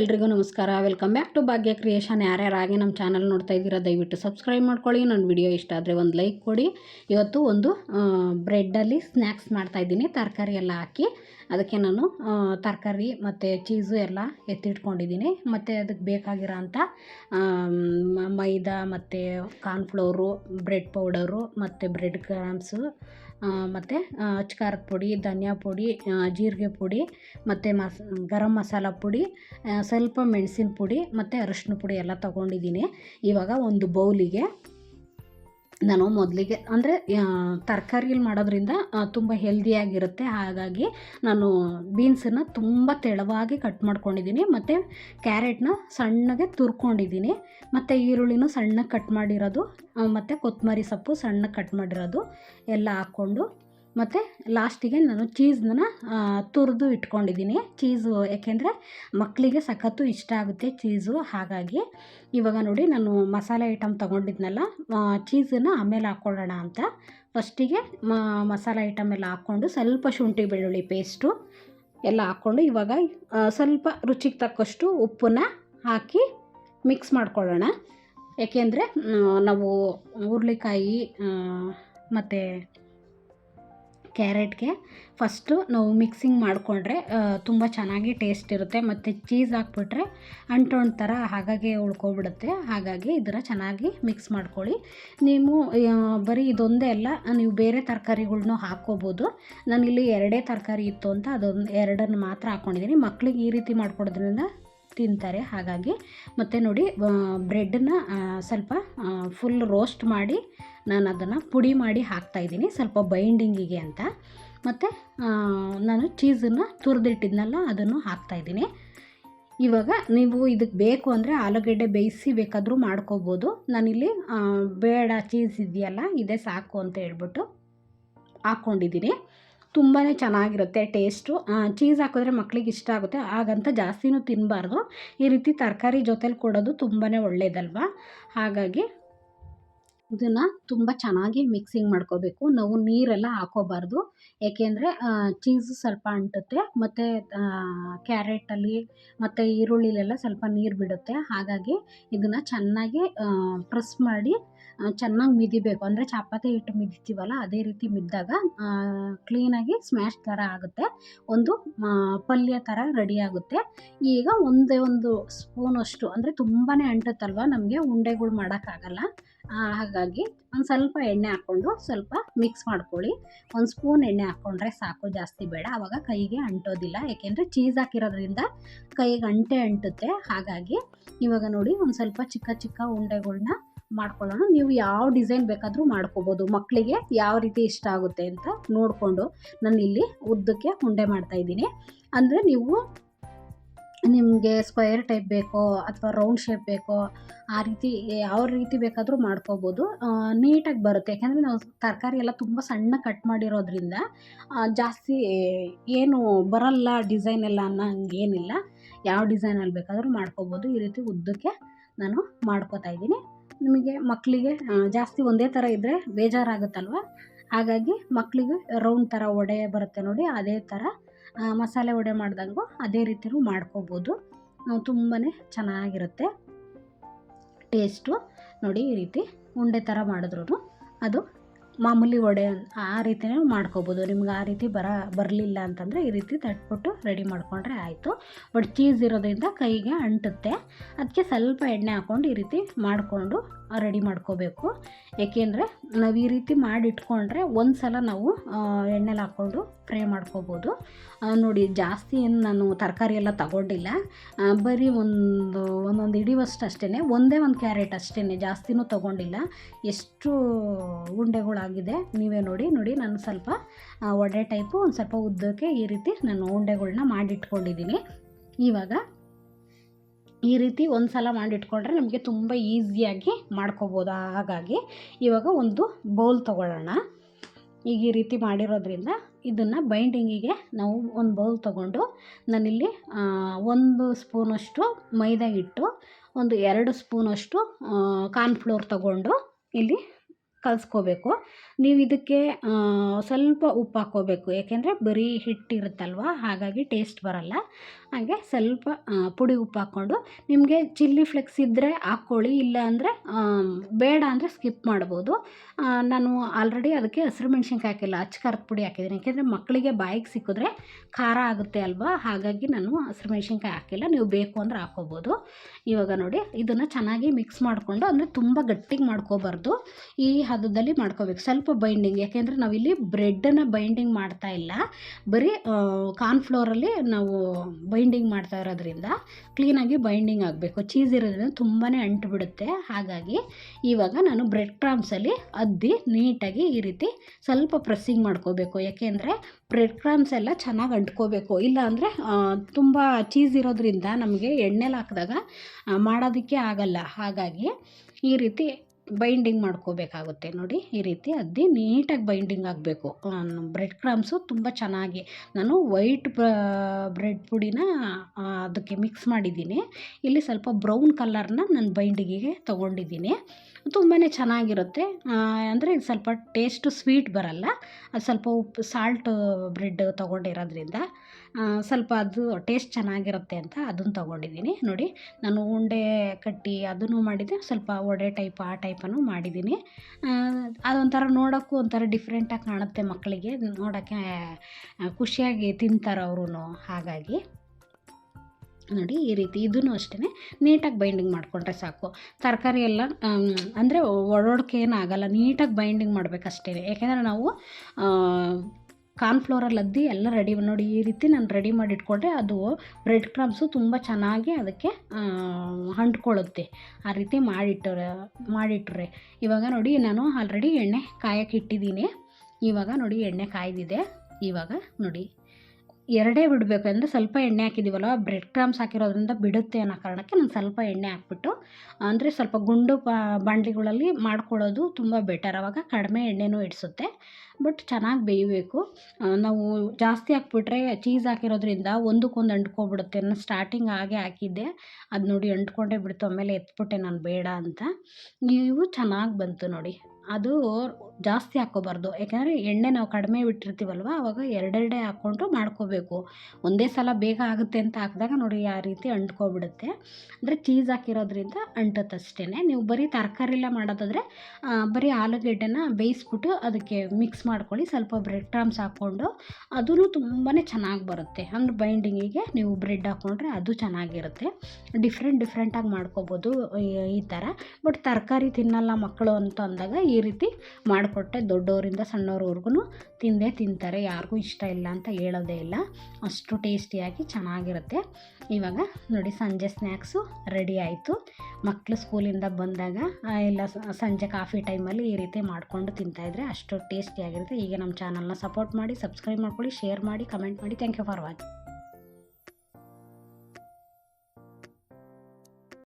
ಎಲ್ರಿಗೂ ನಮಸ್ಕಾರ. Welcome back to Bhagya creation ಯಾರ್ಯಾರು ಆಗಿ ನಮ್ಮ ಚಾನಲ್ ನೋಡ್ತಾ ಇದ್ದೀರಾ, ದಯವಿಟ್ಟು ಸಬ್ಸ್ಕ್ರೈಬ್ ಮಾಡ್ಕೊಳ್ಳಿ. ನನ್ನ ವಿಡಿಯೋ ಇಷ್ಟ ಆದರೆ ಒಂದು ಲೈಕ್ ಕೊಡಿ. ಇವತ್ತು ಒಂದು ಬ್ರೆಡ್ಡಲ್ಲಿ ಸ್ನ್ಯಾಕ್ಸ್ ಮಾಡ್ತಾಯಿದ್ದೀನಿ ತರಕಾರಿ ಎಲ್ಲ ಹಾಕಿ. ಅದಕ್ಕೆ ನಾನು ತರಕಾರಿ ಮತ್ತು ಚೀಸು ಎಲ್ಲ ಎತ್ತಿಟ್ಕೊಂಡಿದ್ದೀನಿ. ಮತ್ತು ಅದಕ್ಕೆ ಬೇಕಾಗಿರೋ ಅಂಥ ಮೈದಾ ಮತ್ತು ಕಾರ್ನ್ಫ್ಲೋರು, ಬ್ರೆಡ್ ಪೌಡರು ಮತ್ತು ಬ್ರೆಡ್ ಕ್ರಾಮ್ಸು ಮತ್ತು ಅಚ್ಕಾರದ ಪುಡಿ, ಧನಿಯಾ ಪುಡಿ ಜೀರಿಗೆ ಪುಡಿ ಮತ್ತು ಮಸ್, ಗರಂ ಮಸಾಲ ಪುಡಿ ಸ್ವಲ್ಪ ಮೆಣಸಿನ ಪುಡಿ ಮತ್ತು ಅರಶಿನ ಪುಡಿ ಎಲ್ಲ ತೊಗೊಂಡಿದ್ದೀನಿ. ಇವಾಗ ಒಂದು ಬೌಲಿಗೆ ನಾನು ಮೊದಲಿಗೆ, ಅಂದರೆ ತರಕಾರಿಯಲ್ಲಿ ಮಾಡೋದ್ರಿಂದ ತುಂಬ ಹೆಲ್ದಿಯಾಗಿರುತ್ತೆ ಹಾಗಾಗಿ ನಾನು ಬೀನ್ಸನ್ನು ತುಂಬ ತೆಳುವಾಗಿ ಕಟ್ ಮಾಡ್ಕೊಂಡಿದ್ದೀನಿ. ಮತ್ತು ಕ್ಯಾರೆಟ್ನ ಸಣ್ಣಗೆ ತುರ್ಕೊಂಡಿದ್ದೀನಿ. ಮತ್ತು ಈರುಳ್ಳಿನೂ ಸಣ್ಣಗೆ ಕಟ್ ಮಾಡಿರೋದು ಮತ್ತು ಕೊತ್ತಂಬರಿ ಸೊಪ್ಪು ಸಣ್ಣಗೆ ಕಟ್ ಮಾಡಿರೋದು ಎಲ್ಲ ಹಾಕ್ಕೊಂಡು ಮತ್ತು ಲಾಸ್ಟಿಗೆ ನಾನು ಚೀಸ್ನ ತುರಿದು ಇಟ್ಕೊಂಡಿದ್ದೀನಿ. ಚೀಸು ಯಾಕೆಂದರೆ ಮಕ್ಕಳಿಗೆ ಸಖತ್ತು ಇಷ್ಟ ಆಗುತ್ತೆ ಚೀಸು, ಹಾಗಾಗಿ ಇವಾಗ ನೋಡಿ ನಾನು ಮಸಾಲೆ ಐಟಮ್ ತೊಗೊಂಡಿದ್ನಲ್ಲ ಚೀಸನ್ನು ಆಮೇಲೆ ಹಾಕ್ಕೊಳ್ಳೋಣ ಅಂತ. ಫಸ್ಟಿಗೆ ಮಸಾಲೆ ಐಟಮ್ ಎಲ್ಲ ಹಾಕ್ಕೊಂಡು ಸ್ವಲ್ಪ ಶುಂಠಿ ಬೆಳ್ಳುಳ್ಳಿ ಪೇಸ್ಟು ಎಲ್ಲ ಹಾಕ್ಕೊಂಡು ಇವಾಗ ಸ್ವಲ್ಪ ರುಚಿಗೆ ತಕ್ಕಷ್ಟು ಉಪ್ಪನ್ನ ಹಾಕಿ ಮಿಕ್ಸ್ ಮಾಡ್ಕೊಳ್ಳೋಣ. ಏಕೆಂದರೆ ನಾವು ಹುರ್ಳಿಕಾಯಿ ಮತ್ತು ಕ್ಯಾರೆಟ್ಗೆ ಫಸ್ಟು ನಾವು ಮಿಕ್ಸಿಂಗ್ ಮಾಡಿಕೊಂಡ್ರೆ ತುಂಬ ಚೆನ್ನಾಗಿ ಟೇಸ್ಟ್ ಇರುತ್ತೆ. ಮತ್ತು ಚೀಸ್ ಹಾಕ್ಬಿಟ್ರೆ ಅಂಟೊಂಡು ಥರ ಹಾಗಾಗಿ ಉಳ್ಕೊಬಿಡುತ್ತೆ. ಹಾಗಾಗಿ ಇದರ ಚೆನ್ನಾಗಿ ಮಿಕ್ಸ್ ಮಾಡ್ಕೊಳ್ಳಿ. ನೀವು ಬರೀ ಇದೊಂದೇ ಅಲ್ಲ, ನೀವು ಬೇರೆ ತರಕಾರಿಗಳ್ನೂ ಹಾಕ್ಕೋಬೋದು. ನಾನಿಲ್ಲಿ ಎರಡೇ ತರಕಾರಿ ಇತ್ತು ಅಂತ ಅದೊಂದು ಎರಡನ್ನು ಮಾತ್ರ ಹಾಕ್ಕೊಂಡಿದ್ದೀನಿ ಮಕ್ಳಿಗೆ ಈ ರೀತಿ ಮಾಡ್ಕೊಡೋದ್ರಿಂದ ತಿಂತಾರೆ. ಹಾಗಾಗಿ ಮತ್ತು ನೋಡಿ ಬ್ರೆಡ್ನ ಸ್ವಲ್ಪ ಫುಲ್ ರೋಸ್ಟ್ ಮಾಡಿ ನಾನು ಅದನ್ನು ಪುಡಿ ಮಾಡಿ ಹಾಕ್ತಾಯಿದ್ದೀನಿ ಸ್ವಲ್ಪ ಬೈಂಡಿಂಗಿಗೆ ಅಂತ. ಮತ್ತು ನಾನು ಚೀಸನ್ನು ತುರಿದಿಟ್ಟಿದ್ನಲ್ಲ, ಅದನ್ನು ಹಾಕ್ತಾಯಿದ್ದೀನಿ ಇವಾಗ ನೀವು ಇದಕ್ಕೆ ಬೇಕು ಅಂದರೆ ಆಲೂಗಡ್ಡೆ ಬೇಯಿಸಿ ಬೇಕಾದರೂ ಮಾಡ್ಕೋಬೋದು. ನಾನಿಲ್ಲಿ ಬೇಡ ಚೀಸ್ ಇದೆಯಲ್ಲ, ಇದೇ ಸಾಕು ಅಂತ ಹೇಳ್ಬಿಟ್ಟು ಹಾಕ್ಕೊಂಡಿದ್ದೀನಿ. ತುಂಬಾ ಚೆನ್ನಾಗಿರುತ್ತೆ ಟೇಸ್ಟು. ಚೀಸ್ ಹಾಕಿದ್ರೆ ಮಕ್ಳಿಗೆ ಇಷ್ಟ ಆಗುತ್ತೆ, ಹಾಗಂತ ಜಾಸ್ತಿನೂ ತಿನ್ನಬಾರ್ದು ಈ ರೀತಿ ತರಕಾರಿ ಜೊತೇಲಿ ಕೊಡೋದು ತುಂಬಾ ಒಳ್ಳೆಯದಲ್ವ ಹಾಗಾಗಿ ಇದನ್ನು ತುಂಬ ಚೆನ್ನಾಗಿ ಮಿಕ್ಸಿಂಗ್ ಮಾಡ್ಕೋಬೇಕು. ನಾವು ನೀರೆಲ್ಲ ಹಾಕೋಬಾರ್ದು. ಏಕೆಂದರೆ ಚೀಸ್ ಸ್ವಲ್ಪ ಅಂಟುತ್ತೆ, ಮತ್ತು ಕ್ಯಾರೆಟಲ್ಲಿ ಮತ್ತು ಈರುಳ್ಳಿಲೆಲ್ಲ ಸ್ವಲ್ಪ ನೀರು ಬಿಡುತ್ತೆ. ಹಾಗಾಗಿ ಇದನ್ನು ಚೆನ್ನಾಗಿ ಪ್ರೆಸ್ ಮಾಡಿ ಚೆನ್ನಾಗಿ ಮಿದಿಬೇಕು. ಅಂದರೆ ಚಪಾತಿ ಹಿಟ್ಟು ಮಿದಿತೀವಲ್ಲ, ಅದೇ ರೀತಿ ಮಿದ್ದಾಗ ಕ್ಲೀನಾಗಿ ಸ್ಮ್ಯಾಶ್ ಥರ ಆಗುತ್ತೆ. ಒಂದು ಪಲ್ಯ ಥರ ರೆಡಿ ಆಗುತ್ತೆ. ಈಗ ಒಂದೇ ಒಂದು ಸ್ಪೂನಷ್ಟು ಅಂದರೆ ತುಂಬಾ ಅಂಟುತ್ತಲ್ವ? ನಮಗೆ ಉಂಡೆಗಳು ಮಾಡೋಕ್ಕಾಗಲ್ಲ. ಹಾಗಾಗಿ ಒಂದು ಸ್ವಲ್ಪ ಎಣ್ಣೆ ಹಾಕ್ಕೊಂಡು ಸ್ವಲ್ಪ ಮಿಕ್ಸ್ ಮಾಡ್ಕೊಳ್ಳಿ. ಒಂದು ಸ್ಪೂನ್ ಎಣ್ಣೆ ಹಾಕ್ಕೊಂಡ್ರೆ ಸಾಕು, ಜಾಸ್ತಿ ಬೇಡ. ಆವಾಗ ಕೈಗೆ ಅಂಟೋದಿಲ್ಲ. ಏಕೆಂದರೆ ಚೀಸ್ ಹಾಕಿರೋದ್ರಿಂದ ಕೈಗೆ ಅಂಟೆ ಅಂಟುತ್ತೆ. ಹಾಗಾಗಿ ಇವಾಗ ನೋಡಿ ಒಂದು ಸ್ವಲ್ಪ ಚಿಕ್ಕ ಚಿಕ್ಕ ಉಂಡೆಗಳನ್ನ ಮಾಡ್ಕೊಳ್ಳೋಣ. ನೀವು ಯಾವ ಡಿಸೈನ್ ಬೇಕಾದರೂ ಮಾಡ್ಕೋಬೋದು. ಮಕ್ಕಳಿಗೆ ಯಾವ ರೀತಿ ಇಷ್ಟ ಆಗುತ್ತೆ ಅಂತ ನೋಡಿಕೊಂಡು ನಾನು ಇಲ್ಲಿ ಉದ್ದಕ್ಕೆ ಉಂಡೆ ಮಾಡ್ತಾಯಿದ್ದೀನಿ ಅಂದರೆ ನೀವು ನಿಮಗೆ ಸ್ಕ್ವಯರ್ ಟೈಪ್ ಬೇಕೋ ಅಥವಾ ರೌಂಡ್ ಶೇಪ್ ಬೇಕೋ ಆ ರೀತಿ ಯಾವ ರೀತಿ ಬೇಕಾದರೂ ಮಾಡ್ಕೋಬೋದು. ನೀಟಾಗಿ ಬರುತ್ತೆ. ಯಾಕೆಂದರೆ ನಾವು ತರಕಾರಿ ಎಲ್ಲ ತುಂಬ ಸಣ್ಣ ಕಟ್ ಮಾಡಿರೋದ್ರಿಂದ ಜಾಸ್ತಿ ಏನು ಬರಲ್ಲ ಡಿಸೈನ್ ಎಲ್ಲ ಅನ್ನೋ ಹಂಗೇನಿಲ್ಲ ಯಾವ ಡಿಸೈನಲ್ಲಿ ಬೇಕಾದರೂ ಮಾಡ್ಕೋಬೋದು. ಈ ರೀತಿ ಉದ್ದಕ್ಕೆ ನಾನು ಮಾಡ್ಕೋತಾ ಇದ್ದೀನಿ. ನಿಮಗೆ ಮಕ್ಕಳಿಗೆ ಜಾಸ್ತಿ ಒಂದೇ ಥರ ಇದ್ದರೆ ಬೇಜಾರಾಗುತ್ತಲ್ವ? ಹಾಗಾಗಿ ಮಕ್ಕಳಿಗೆ ರೌಂಡ್ ಥರ ಒಡೆ ಬರುತ್ತೆ ನೋಡಿ, ಅದೇ ಥರ ಮಸಾಲೆ ವಡೆ ಮಾಡ್ದಂಗೂ ಅದೇ ರೀತಿಯೂ ಮಾಡ್ಕೋಬೋದು. ತುಂಬಾ ಚೆನ್ನಾಗಿರುತ್ತೆ. ಟೇಸ್ಟು. ನೋಡಿ ಈ ರೀತಿ ಉಂಡೆ ಥರ ಮಾಡಿದ್ರೂ ಅದು ಮಾಮೂಲಿ ವಡೆ ಆ ರೀತಿಯೇ ಮಾಡ್ಕೋಬೋದು. ನಿಮ್ಗೆ ಆ ರೀತಿ ಬರ, ಬರಲಿಲ್ಲ ಅಂತಂದರೆ ಈ ರೀತಿ ತಟ್ಬಿಟ್ಟು ರೆಡಿ ಮಾಡಿಕೊಂಡ್ರೆ ಆಯಿತು. ಬಟ್ ಚೀಸ್ ಇರೋದ್ರಿಂದ ಕೈಗೆ ಅಂಟುತ್ತೆ. ಅದಕ್ಕೆ ಸ್ವಲ್ಪ ಎಣ್ಣೆ ಹಾಕ್ಕೊಂಡು ಈ ರೀತಿ ಮಾಡಿಕೊಂಡು ರೆಡಿ ಮಾಡ್ಕೋಬೇಕು. ಏಕೆಂದರೆ ನಾವು ಈ ರೀತಿ ಮಾಡಿಟ್ಕೊಂಡ್ರೆ ಒಂದು ಸಲ ನಾವು ಎಣ್ಣೆಲಿ ಹಾಕ್ಕೊಂಡು ಫ್ರೈ ಮಾಡ್ಕೋಬೋದು. ನೋಡಿ ಜಾಸ್ತಿ ಏನು ನಾನು ತರಕಾರಿ ಎಲ್ಲ ತಗೊಂಡಿಲ್ಲ. ಬರೀ ಒಂದು, ಒಂದೊಂದು ಹಿಡಿಯುವಷ್ಟು ಅಷ್ಟೇ ಒಂದೇ ಒಂದು ಕ್ಯಾರೆಟ್ ಅಷ್ಟೇ ಜಾಸ್ತಿನೂ ತೊಗೊಂಡಿಲ್ಲ. ಎಷ್ಟು ಉಂಡೆಗಳಾಗಿದೆ ನೀವೇ ನೋಡಿ ನೋಡಿ ನಾನು ಸ್ವಲ್ಪ ವಡೆ ಟೈಪು ಒಂದು ಸ್ವಲ್ಪ ಉದ್ದಕ್ಕೆ ಈ ರೀತಿ ನಾನು ಉಂಡೆಗಳನ್ನ ಮಾಡಿಟ್ಕೊಂಡಿದ್ದೀನಿ. ಇವಾಗ ಈ ರೀತಿ ಒಂದು ಸಲ ಮಾಡಿಟ್ಕೊಂಡ್ರೆ ನಮಗೆ ತುಂಬ ಈಸಿಯಾಗಿ ಮಾಡ್ಕೋಬೋದು. ಹಾಗಾಗಿ ಇವಾಗ ಒಂದು ಬೌಲ್ ತೊಗೊಳ್ಳೋಣ. ಈಗ ಈ ರೀತಿ ಮಾಡಿರೋದ್ರಿಂದ ಇದನ್ನು ಬೈಂಡಿಂಗಿಗೆ ನಾವು ಒಂದು ಬೌಲ್ ತೊಗೊಂಡು ನಾನಿಲ್ಲಿ ಒಂದು ಸ್ಪೂನಷ್ಟು ಮೈದಾ ಹಿಟ್ಟು, ಒಂದು ಎರಡು ಸ್ಪೂನಷ್ಟು ಕಾರ್ನ್ಫ್ಲೋರ್ ತೊಗೊಂಡು ಇಲ್ಲಿ ಕಲಿಸ್ಕೋಬೇಕು. ನೀವು ಇದಕ್ಕೆ ಸ್ವಲ್ಪ ಉಪ್ಪು ಹಾಕ್ಕೋಬೇಕು. ಯಾಕೆಂದರೆ ಬರೀ ಹಿಟ್ಟಿರುತ್ತಲ್ವ ಹಾಗಾಗಿ ಟೇಸ್ಟ್ ಬರಲ್ಲ. ಹಾಗೆ ಸ್ವಲ್ಪ ಪುಡಿ ಉಪ್ಪು ಹಾಕ್ಕೊಂಡು ನಿಮಗೆ ಚಿಲ್ಲಿ ಫ್ಲೆಕ್ಸ್ ಇದ್ದರೆ ಹಾಕ್ಕೊಳ್ಳಿ, ಇಲ್ಲ ಅಂದರೆ ಬೇಡ ಅಂದರೆ ಸ್ಕಿಪ್ ಮಾಡ್ಬೋದು. ನಾನು ಆಲ್ರೆಡಿ ಅದಕ್ಕೆ ಹಸಿರು ಮೆಣಸಿನ್ಕಾಯಿ ಹಾಕಿಲ್ಲ, ಅಚ್ಚ ಖಾರದ ಪುಡಿ ಹಾಕಿದ್ದೀನಿ. ಯಾಕೆಂದರೆ ಮಕ್ಕಳಿಗೆ ಬಾಯಿಗೆ ಸಿಕ್ಕಿದ್ರೆ ಖಾರ ಆಗುತ್ತೆ ಅಲ್ವಾ? ಹಾಗಾಗಿ ನಾನು ಹಸಿರು ಮೆಣಸಿನ್ಕಾಯಿ ಹಾಕಿಲ್ಲ. ನೀವು ಬೇಕು ಅಂದರೆ ಹಾಕ್ಕೋಬೋದು. ಇವಾಗ ನೋಡಿ, ಇದನ್ನು ಚೆನ್ನಾಗಿ ಮಿಕ್ಸ್ ಮಾಡಿಕೊಂಡು, ಅಂದರೆ ತುಂಬ ಗಟ್ಟಿಗೆ ಮಾಡ್ಕೋಬಾರ್ದು. ಈ ಹದದಲ್ಲಿ ಮಾಡ್ಕೋಬೇಕು. ಸ್ವಲ್ಪ ಬೈಂಡಿಂಗ್ ಯಾಕೆಂದರೆ ನಾವಿಲ್ಲಿ ಬ್ರೆಡ್ಡನ್ನು ಬೈಂಡಿಂಗ್ ಮಾಡ್ತಾ ಇಲ್ಲ. ಬರೀ ಕಾರ್ನ್ಫ್ಲೋರಲ್ಲಿ ನಾವು ಬೈಂಡಿಂಗ್ ಮಾಡ್ತಾ ಇರೋದ್ರಿಂದ ಕ್ಲೀನಾಗಿ ಬೈಂಡಿಂಗ್ ಆಗಬೇಕು. ಚೀಸ್ ಇರೋದ್ರಿಂದ ತುಂಬಾ ಅಂಟು ಬಿಡುತ್ತೆ ಹಾಗಾಗಿ ಇವಾಗ ನಾನು ಬ್ರೆಡ್ ಕ್ರಾಮ್ಸಲ್ಲಿ ಅದ್ದಿ ನೀಟಾಗಿ ಈ ರೀತಿ ಸ್ವಲ್ಪ ಪ್ರೆಸ್ಸಿಂಗ್ ಮಾಡ್ಕೋಬೇಕು. ಯಾಕೆಂದರೆ ಬ್ರೆಡ್ ಕ್ರಾಮ್ಸ್ ಎಲ್ಲ ಚೆನ್ನಾಗಿ ಅಂಟ್ಕೋಬೇಕು. ಇಲ್ಲ ಅಂದರೆ ತುಂಬ ಚೀಸ್ ಇರೋದ್ರಿಂದ ನಮಗೆ ಎಣ್ಣೆಲಿ ಹಾಕಿದಾಗ ಮಾಡೋದಕ್ಕೆ ಆಗಲ್ಲ. ಹಾಗಾಗಿ ಈ ರೀತಿ ಬೈಂಡಿಂಗ್ ಮಾಡ್ಕೋಬೇಕಾಗುತ್ತೆ ನೋಡಿ, ಈ ರೀತಿ ಅದ್ದಿ ನೀಟಾಗಿ ಬೈಂಡಿಂಗ್ ಆಗಬೇಕು. ಬ್ರೆಡ್ ಕ್ರಮ್ಸು ತುಂಬ ಚೆನ್ನಾಗಿ, ನಾನು ವೈಟ್ ಬ್ರೆಡ್ ಪುಡಿನ ಅದಕ್ಕೆ ಮಿಕ್ಸ್ ಮಾಡಿದ್ದೀನಿ. ಇಲ್ಲಿ ಸ್ವಲ್ಪ ಬ್ರೌನ್ ಕಲರ್ನ ನಾನು ಬೈಂಡಿಂಗಿಗೆ ತೊಗೊಂಡಿದ್ದೀನಿ. ತುಂಬಾ ಚೆನ್ನಾಗಿರುತ್ತೆ. ಅಂದರೆ ಸ್ವಲ್ಪ ಟೇಸ್ಟು ಸ್ವೀಟ್ ಬರಲ್ಲ. ಅದು ಸ್ವಲ್ಪ ಉಪ್ಪು ಸಾಲ್ಟ್ ಬ್ರೆಡ್ ತೊಗೊಂಡಿರೋದ್ರಿಂದ ಸ್ವಲ್ಪ ಅದು ಟೇಸ್ಟ್ ಚೆನ್ನಾಗಿರುತ್ತೆ ಅಂತ ಅದನ್ನು ತೊಗೊಂಡಿದ್ದೀನಿ. ನೋಡಿ, ನಾನು ಉಂಡೆ ಕಟ್ಟಿ ಅದನ್ನು ಮಾಡಿದ್ದೆ ಸ್ವಲ್ಪ ವಡೆ ಟೈಪ್ ಆ ಟೈಪನ್ನು ಮಾಡಿದ್ದೀನಿ. ಅದೊಂಥರ ನೋಡೋಕ್ಕೂ ಒಂಥರ ಡಿಫ್ರೆಂಟಾಗಿ ಕಾಣುತ್ತೆ ಮಕ್ಕಳಿಗೆ ನೋಡೋಕ್ಕೆ ಖುಷಿಯಾಗಿ ತಿಂತಾರೆ ಅವರು ಹಾಗಾಗಿ ನೋಡಿ ಈ ರೀತಿ ಇದನ್ನು ಅಷ್ಟೇ ನೀಟಾಗಿ ಬೈಂಡಿಂಗ್ ಮಾಡಿಕೊಂಡ್ರೆ ಸಾಕು. ತರಕಾರಿ ಎಲ್ಲ ಅಂದರೆ ಒಡೊಡ್ಕೆ ಏನಾಗಲ್ಲ ನೀಟಾಗಿ ಬೈಂಡಿಂಗ್ ಮಾಡಬೇಕಷ್ಟೇ ಯಾಕೆಂದರೆ ನಾವು ಕಾರ್ನ್ಫ್ಲೋರಲ್ಲಿ ಅದ್ದಿ ಎಲ್ಲ ರೆಡಿ ನೋಡಿ ಈ ರೀತಿ ನಾನು ರೆಡಿ ಮಾಡಿ ಇಟ್ಕೊಂಡ್ರೆ ಅದು ಬ್ರೆಡ್ ಕ್ರಮ್ಸು ತುಂಬ ಚೆನ್ನಾಗಿ ಅದಕ್ಕೆ ಅಂಟ್ಕೊಳ್ಳುತ್ತೆ. ಆ ರೀತಿ ಮಾಡಿಟ್ಟರೆ ಮಾಡಿಟ್ರೆ. ಇವಾಗ ನೋಡಿ ನಾನು ಆಲ್ರೆಡಿ ಎಣ್ಣೆ ಕಾಯಕ್ಕೆ ಇಟ್ಟಿದ್ದೀನಿ. ಇವಾಗ ನೋಡಿ ಎಣ್ಣೆ ಕಾಯ್ದಿದೆ. ಇವಾಗ ನೋಡಿ. ಎರಡೇ ಬಿಡಬೇಕು ಅಂದರೆ ಸ್ವಲ್ಪ ಎಣ್ಣೆ ಹಾಕಿದ್ದೀವಲ್ಲ ಬ್ರೆಡ್ ಕ್ರಾಮ್ಸ್ ಹಾಕಿರೋದ್ರಿಂದ ಬಿಡುತ್ತೆ ಅನ್ನೋ ಕಾರಣಕ್ಕೆ ನಾನು ಸ್ವಲ್ಪ ಎಣ್ಣೆ ಹಾಕ್ಬಿಟ್ಟು, ಅಂದರೆ ಸ್ವಲ್ಪ ಗುಂಡು ಬಾಂಡ್ಲಿಗಳಲ್ಲಿ ಮಾಡ್ಕೊಳ್ಳೋದು ತುಂಬ ಬೆಟರ್ ಆವಾಗ ಕಡಿಮೆ ಎಣ್ಣೆನೂ ಇಡಿಸುತ್ತೆ ಬಟ್ ಚೆನ್ನಾಗಿ ಬೇಯಬೇಕು. ನಾವು ಜಾಸ್ತಿ ಹಾಕ್ಬಿಟ್ರೆ ಚೀಸ್ ಹಾಕಿರೋದ್ರಿಂದ ಒಂದಕ್ಕೊಂದು ಅಂಟ್ಕೊಬಿಡುತ್ತೆ ನಾನು ಸ್ಟಾರ್ಟಿಂಗ್ ಹಾಗೆ ಹಾಕಿದ್ದೆ. ಅದು ನೋಡಿ ಅಂಟ್ಕೊಂಡೇ ಬಿಡ್ತು, ಆಮೇಲೆ ಎತ್ಬಿಟ್ಟೆ ನಾನು ಬೇಡ ಅಂತ. ಇವು ಚೆನ್ನಾಗಿ ಬಂತು ನೋಡಿ. ಅದು ಜಾಸ್ತಿ ಹಾಕ್ಕೋಬಾರ್ದು. ಯಾಕೆಂದರೆ ಎಣ್ಣೆ ನಾವು ಕಡಿಮೆ ಬಿಟ್ಟಿರ್ತೀವಲ್ವ ಆವಾಗ ಎರಡೆರಡೆ ಹಾಕ್ಕೊಂಡು ಮಾಡ್ಕೋಬೇಕು. ಒಂದೇ ಸಲ ಬೇಗ ಆಗುತ್ತೆ ಅಂತ ಹಾಕಿದಾಗ ನೋಡಿ ಆ ರೀತಿ ಅಂಟ್ಕೊಬಿಡುತ್ತೆ. ಅಂದರೆ ಚೀಸ್ ಹಾಕಿರೋದ್ರಿಂದ ಅಂಟುತ್ತೆ ಅಷ್ಟೇ ನೀವು ಬರೀ ತರಕಾರಿಲ್ಲ ಮಾಡೋದಾದರೆ ಬರೀ ಆಲೂಗಡ್ಡೆನ ಬೇಯಿಸ್ಬಿಟ್ಟು ಅದಕ್ಕೆ ಮಿಕ್ಸ್ ಮಾಡ್ಕೊಳ್ಳಿ. ಸ್ವಲ್ಪ ಬ್ರೆಡ್ ಕ್ರಮ್ಸ್ ಹಾಕ್ಕೊಂಡು ಅದೂ ತುಂಬಾ ಚೆನ್ನಾಗಿ ಬರುತ್ತೆ. ಅಂದ್ರೆ ಬೈಂಡಿಂಗಿಗೆ ನೀವು ಬ್ರೆಡ್ ಹಾಕ್ಕೊಂಡ್ರೆ ಅದು ಚೆನ್ನಾಗಿರುತ್ತೆ. ಡಿಫ್ರೆಂಟ್ ಡಿಫ್ರೆಂಟಾಗಿ ಮಾಡ್ಕೋಬೋದು ಈ ಥರ ಬಟ್ ತರಕಾರಿ ತಿನ್ನಲ್ಲ ಮಕ್ಕಳು ಅಂತ ಅಂದಾಗ ಈ ರೀತಿ ಮಾಡಿಕೊಟ್ಟೆ ದೊಡ್ಡವರಿಂದ ಸಣ್ಣವ್ರವರ್ಗು ತಿಂದೇ ತಿಂತಾರೆ, ಯಾರಿಗೂ ಇಷ್ಟ ಇಲ್ಲ ಅಂತ ಹೇಳೋದೇ ಇಲ್ಲ. ಅಷ್ಟು ಟೇಸ್ಟಿಯಾಗಿ ಚೆನ್ನಾಗಿರುತ್ತೆ. ಇವಾಗ ನೋಡಿ ಸಂಜೆ ಸ್ನ್ಯಾಕ್ಸು ರೆಡಿ ಆಯಿತು. ಮಕ್ಕಳು ಸ್ಕೂಲಿಂದ ಬಂದಾಗ ಇಲ್ಲ ಸಂಜೆ ಕಾಫಿ ಟೈಮಲ್ಲಿ ಈ ರೀತಿ ಮಾಡಿಕೊಂಡು ತಿಂತಾಯಿದ್ರೆ ಅಷ್ಟು ಟೇಸ್ಟಿಯಾಗಿರುತ್ತೆ. ಈಗ ನಮ್ಮ ಚಾನಲ್ನ ಸಪೋರ್ಟ್ ಮಾಡಿ, ಸಬ್ಸ್ಕ್ರೈಬ್ ಮಾಡ್ಕೊಳ್ಳಿ, ಶೇರ್ ಮಾಡಿ, ಕಮೆಂಟ್ ಮಾಡಿ. Thank you for watching.